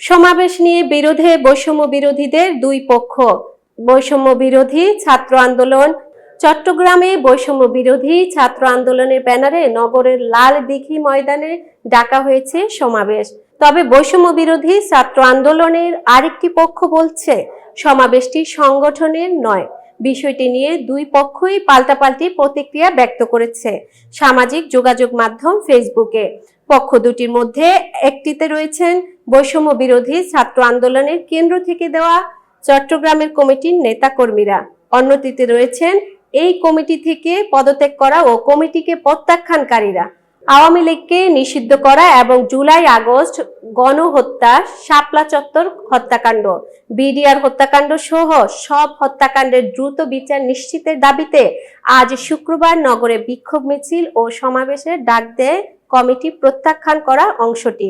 সমাবেশ নিয়ে বিরোধে বৈষম্য বিরোধীদের দুই পক্ষ। বৈষম্য বিরোধী ছাত্র আন্দোলন। চট্টগ্রামে বৈষম্য বিরোধী ছাত্র আন্দোলনের ব্যানারে নগরের লাল দিঘি ময়দানে ডাকা হয়েছে সমাবেশ। তবে বৈষম্য বিরোধী ছাত্র আন্দোলনের আরেকটি পক্ষ বলছে, সমাবেশটি সংগঠনের নয়। বিষয়টি নিয়ে দুই পক্ষই পাল্টাপাল্টি প্রতিক্রিয়া ব্যক্ত করেছে সামাজিক যোগাযোগ মাধ্যম ফেসবুকে। পক্ষ দুটির মধ্যে একটিতে রয়েছেন বৈষম্য বিরোধী ছাত্র আন্দোলনের কেন্দ্র থেকে দেওয়া চট্টগ্রামের কমিটির নেতাকর্মীরা। অন্যটিতে রয়েছেন এই কমিটি থেকে পদত্যাগ করা ও কমিটিকে প্রত্যাখ্যানকারীরা। আওয়ামী লীগকে নিষিদ্ধ করা এবং জুলাই আগস্ট গণহত্যা, শাপলা চত্বর হত্যাকাণ্ড, বিডিআর হত্যাকাণ্ড সহ সব হত্যাকাণ্ডের দ্রুত বিচার নিশ্চিতের দাবিতে আজ শুক্রবার নগরে বিক্ষোভ মিছিল ও সমাবেশের ডাক দেয় কমিটি প্রত্যাখ্যান করা অংশটি।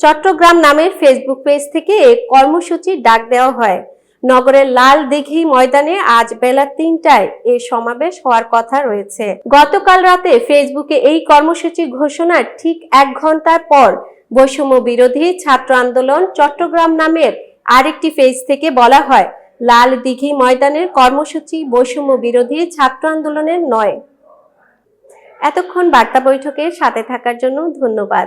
চট্টগ্রাম নামের ফেসবুক পেজ থেকে এ কর্মসূচির ডাক দেওয়া হয়। নগরের লাল দিঘি ময়দানে আজ বেলা তিনটায় এ সমাবেশ হওয়ার কথা রয়েছে। গতকাল রাতে ফেসবুকে এই কর্মসূচি ঘোষণার ঠিক এক ঘণ্টার পর বৈষম্য বিরোধী ছাত্র আন্দোলন চট্টগ্রাম নামের আরেকটি পেজ থেকে বলা হয়, লাল দিঘি ময়দানের কর্মসূচি বৈষম্য বিরোধী ছাত্র আন্দোলনের নয়। এতক্ষণ বার্তা বৈঠকের সাথে থাকার জন্য ধন্যবাদ।